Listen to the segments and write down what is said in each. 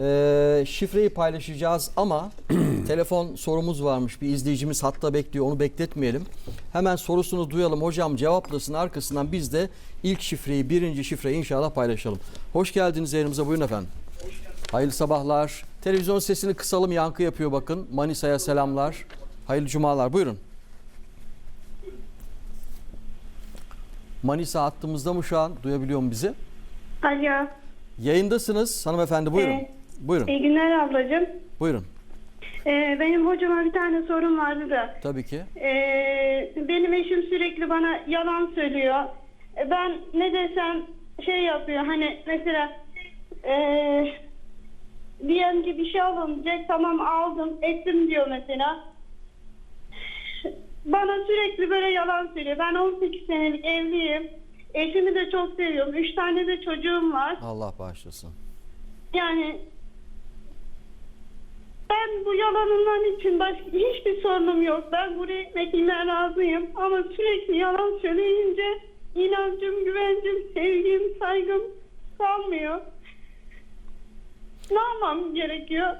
Ee, şifreyi paylaşacağız ama telefon sorumuz varmış. Bir izleyicimiz hatta bekliyor. Onu bekletmeyelim. Hemen sorusunu duyalım. Hocam cevaplasın. Arkasından biz de ilk şifreyi, birinci şifreyi inşallah paylaşalım. Hoş geldiniz yayınımıza. Buyurun efendim. Hayırlı sabahlar. Televizyon sesini kısalım. Yankı yapıyor bakın. Manisa'ya selamlar. Hayırlı cumalar. Buyurun. Manisa hattımızda mı şu an? Duyabiliyor mu bizi? Alo. Yayındasınız hanımefendi. Buyurun. Evet. Buyurun. İyi günler ablacığım. Buyurun. Ee, benim hocama bir tane sorum vardı da. Tabii ki. Ee, benim eşim sürekli bana yalan söylüyor. Ee, Ben ne desem şey yapıyor hani mesela ee, diyelim ki bir şey alınacak tamam aldım ettim diyor mesela. Bana sürekli böyle yalan söylüyor. Ben 18 senelik evliyim. Eşimi de çok seviyorum. 3 tane de çocuğum var. Allah bağışlasın. Yani ben bu yalanından için başka hiçbir sorunum yok. Ben buraya ekmekliğine razıyım. Ama sürekli yalan söyleyince inancım, güvencim, sevgim, saygım kalmıyor. Ne yapmam gerekiyor?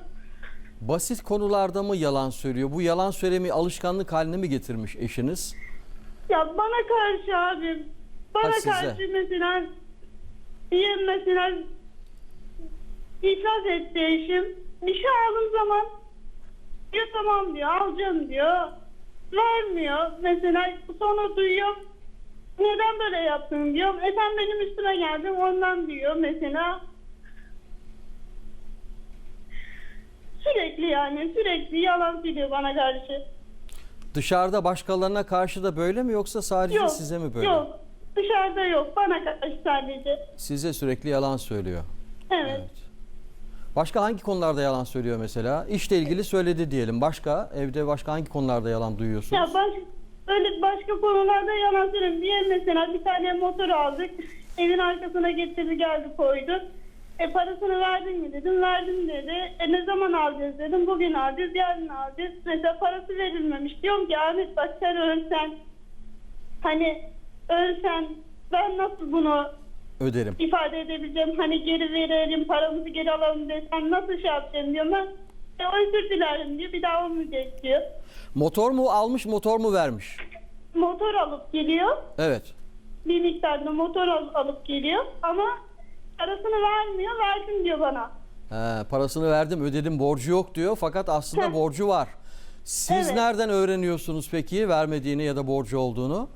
Basit konularda mı yalan söylüyor? Bu yalan söylemi alışkanlık haline mi getirmiş eşiniz? Ya bana karşı abi, bana Ha, size. karşı mesela diyelim mesela iflas etti eşim. Bir şey aldığım zaman diyor tamam diyor alacağım diyor. Vermiyor. Mesela sonra duyuyor. Neden böyle yaptın diyor. E sen benim üstüme geldin ondan diyor mesela. Sürekli yani sürekli yalan söylüyor bana karşı. Dışarıda başkalarına karşı da böyle mi yoksa sadece Yok. size mi böyle? Yok. Dışarıda yok. Bana karşı sadece. Size sürekli yalan söylüyor. Evet. Başka hangi konularda yalan söylüyor mesela? İşle ilgili söyledi diyelim. Başka evde başka hangi konularda yalan duyuyorsunuz? Ya baş, öyle başka konularda yalan söyleyeyim. Diye mesela bir tane motor aldık. Evin arkasına getirdi geldi koydu. E parasını verdin mi dedim. Verdim dedi. E ne zaman alacağız dedim. Bugün alacağız yarın alacağız. Mesela parası verilmemiş. Diyorum ki Ahmet bak sen ölsen. Hani ölsen ben nasıl bunu Öderim. ifade edebileceğim. Hani geri verelim paramızı geri alalım desem nasıl şey yapacağım diyorum ben. E, özür dilerim diyor. Bir daha olmayacak diyor. Motor mu almış motor mu vermiş? Motor alıp geliyor. Evet. bir miktarda motor al- alıp geliyor ama parasını vermiyor versin diyor bana. He, parasını verdim ödedim borcu yok diyor fakat aslında borcu var. Siz Evet. nereden öğreniyorsunuz peki vermediğini ya da borcu olduğunu?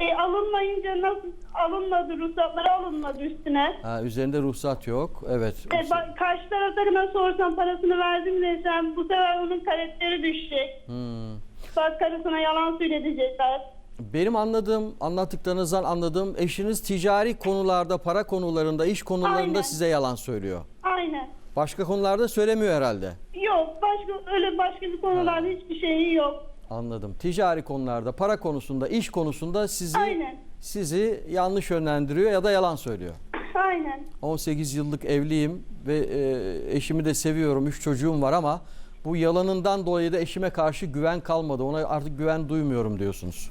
E, alınmayınca nasıl alınmadı ruhsatları alınmadı üstüne. Ha, üzerinde ruhsat yok. Evet. E, ba- karşı taraflarına sorsam parasını verdim desem bu sefer onun karakteri düşecek. Hmm. Bak karısına yalan söyletecekler. Benim anladığım, anlattıklarınızdan anladığım eşiniz ticari konularda, para konularında, iş konularında Aynen. size yalan söylüyor. Aynen. Başka konularda söylemiyor herhalde. Yok başka öyle başka bir konularda hiçbir şeyi yok. Anladım. Ticari konularda, para konusunda, iş konusunda sizi Aynen. sizi yanlış yönlendiriyor ya da yalan söylüyor. Aynen. 18 yıllık evliyim ve e, eşimi de seviyorum. 3 çocuğum var ama bu yalanından dolayı da eşime karşı güven kalmadı. Ona artık güven duymuyorum diyorsunuz.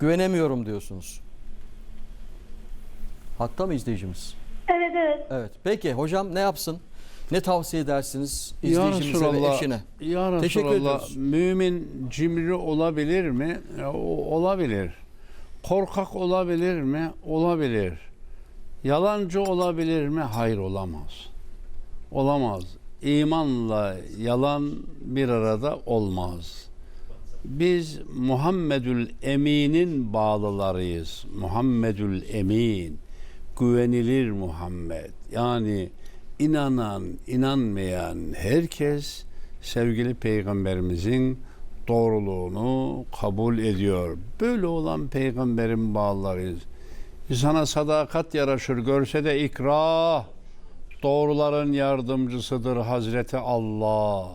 Güvenemiyorum diyorsunuz. Hatta mı izleyicimiz? Evet evet. Evet. Peki hocam ne yapsın? Ne tavsiye edersiniz izleyicimize ve eşine? Ya Teşekkür Resulallah, ediyoruz. mümin cimri olabilir mi? E, o- olabilir. Korkak olabilir mi? Olabilir. Yalancı olabilir mi? Hayır olamaz. Olamaz. İmanla yalan bir arada olmaz. Biz Muhammedül Emin'in bağlılarıyız. Muhammedül Emin. Güvenilir Muhammed. Yani inanan, inanmayan herkes sevgili peygamberimizin doğruluğunu kabul ediyor. Böyle olan peygamberin bağlılarıyız. Sana sadakat yaraşır görse de ikrah. Doğruların yardımcısıdır Hazreti Allah.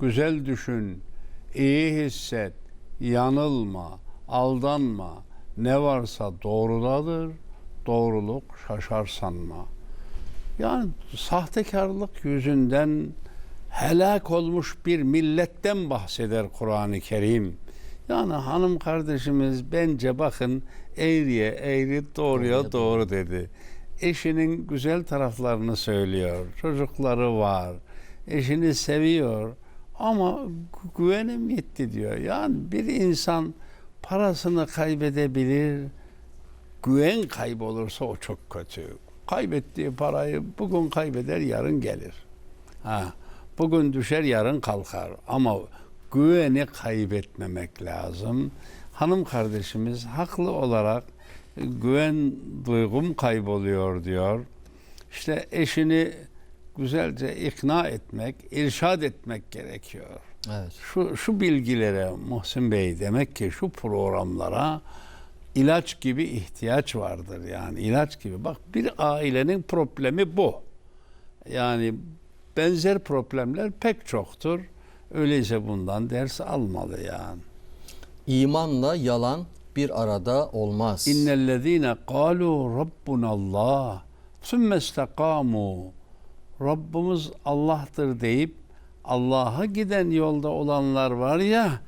Güzel düşün, iyi hisset, yanılma, aldanma. Ne varsa doğrudadır, doğruluk şaşar sanma. Yani sahtekarlık yüzünden helak olmuş bir milletten bahseder Kur'an-ı Kerim. Yani hanım kardeşimiz bence bakın eğriye eğri doğruya doğru dedi. Eşinin güzel taraflarını söylüyor. Çocukları var. eşini seviyor ama gü- güvenim gitti diyor. Yani bir insan parasını kaybedebilir, güven kaybolursa o çok kötü. Kaybettiği parayı bugün kaybeder, yarın gelir. Ha, bugün düşer, yarın kalkar. Ama güveni kaybetmemek lazım. Hanım kardeşimiz haklı olarak e, güven duygum kayboluyor diyor. İşte eşini güzelce ikna etmek, irşad etmek gerekiyor Evet. şu, şu bilgilere Muhsin Bey demek ki şu programlara ilaç gibi ihtiyaç vardır yani ilaç gibi. Bak bir ailenin problemi bu. Yani benzer problemler pek çoktur. Öyleyse bundan ders almalı yani. İmanla yalan bir arada olmaz. İnnellezîne kâlû rabbunallah sümme istekâmû Rabbimiz Allah'tır deyip Allah'a giden yolda olanlar var ya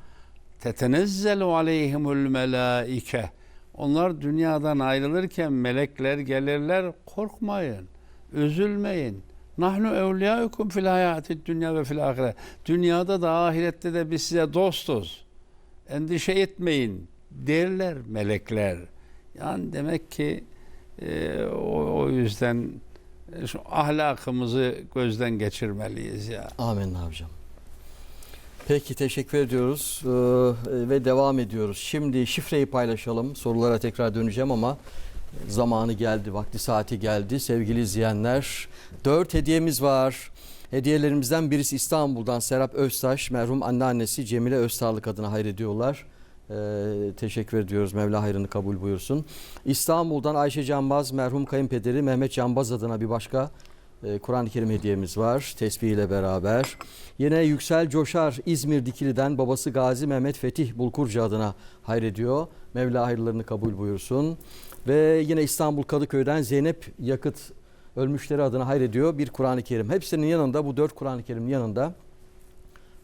tetenezzelu aleyhimul melaike onlar dünyadan ayrılırken melekler gelirler korkmayın üzülmeyin nahnu evliyaukum fil hayati dünya ve fil ahiret dünyada da ahirette de biz size dostuz endişe etmeyin derler melekler. Yani demek ki e, o, o yüzden şu ahlakımızı gözden geçirmeliyiz ya. Amin hocam. Peki teşekkür ediyoruz Ee, ve devam ediyoruz. Şimdi şifreyi paylaşalım. Sorulara tekrar döneceğim ama zamanı geldi, vakti saati geldi. Sevgili izleyenler, dört hediyemiz var. Hediyelerimizden birisi İstanbul'dan Serap Öztaş, merhum anneannesi Cemile Özsağlık adına hayrediyorlar. Ee, teşekkür ediyoruz. Mevla hayrını kabul buyursun. İstanbul'dan Ayşe Canbaz, merhum kayınpederi Mehmet Canbaz adına bir başka Kur'an-ı Kerim hediyemiz var. Tesbih ile beraber. Yine Yüksel Coşar İzmir Dikili'den babası Gazi Mehmet Fetih Bulkurcu adına hayrediyor. Mevla hayırlarını kabul buyursun. Ve yine İstanbul Kadıköy'den Zeynep Yakıt ölmüşleri adına hayrediyor bir Kur'an-ı Kerim. Hepsinin yanında bu dört Kur'an-ı Kerim'in yanında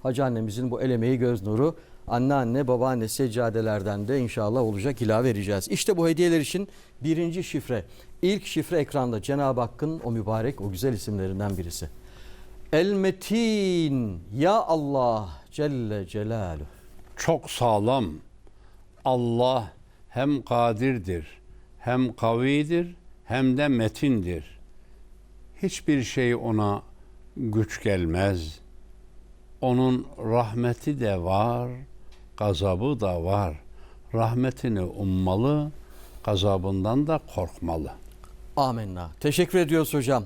Hacı annemizin bu el emeği göz nuru anneanne babaanne seccadelerden de inşallah olacak ilave vereceğiz. İşte bu hediyeler için birinci şifre. İlk şifre ekranda Cenab-ı Hakk'ın o mübarek o güzel isimlerinden birisi. El Metin ya Allah Celle Celaluhu. Çok sağlam. Allah hem kadirdir, hem kavidir, hem de metindir. Hiçbir şey ona güç gelmez. Onun rahmeti de var, gazabı da var. Rahmetini ummalı, gazabından da korkmalı. Amenna. Teşekkür ediyoruz hocam.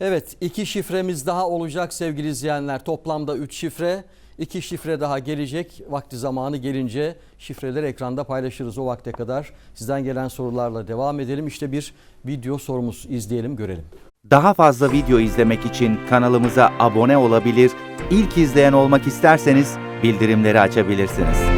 Evet iki şifremiz daha olacak sevgili izleyenler. Toplamda 3 şifre. iki şifre daha gelecek. Vakti zamanı gelince şifreleri ekranda paylaşırız o vakte kadar. Sizden gelen sorularla devam edelim. İşte bir video sorumuz izleyelim görelim. Daha fazla video izlemek için kanalımıza abone olabilir, ilk izleyen olmak isterseniz bildirimleri açabilirsiniz.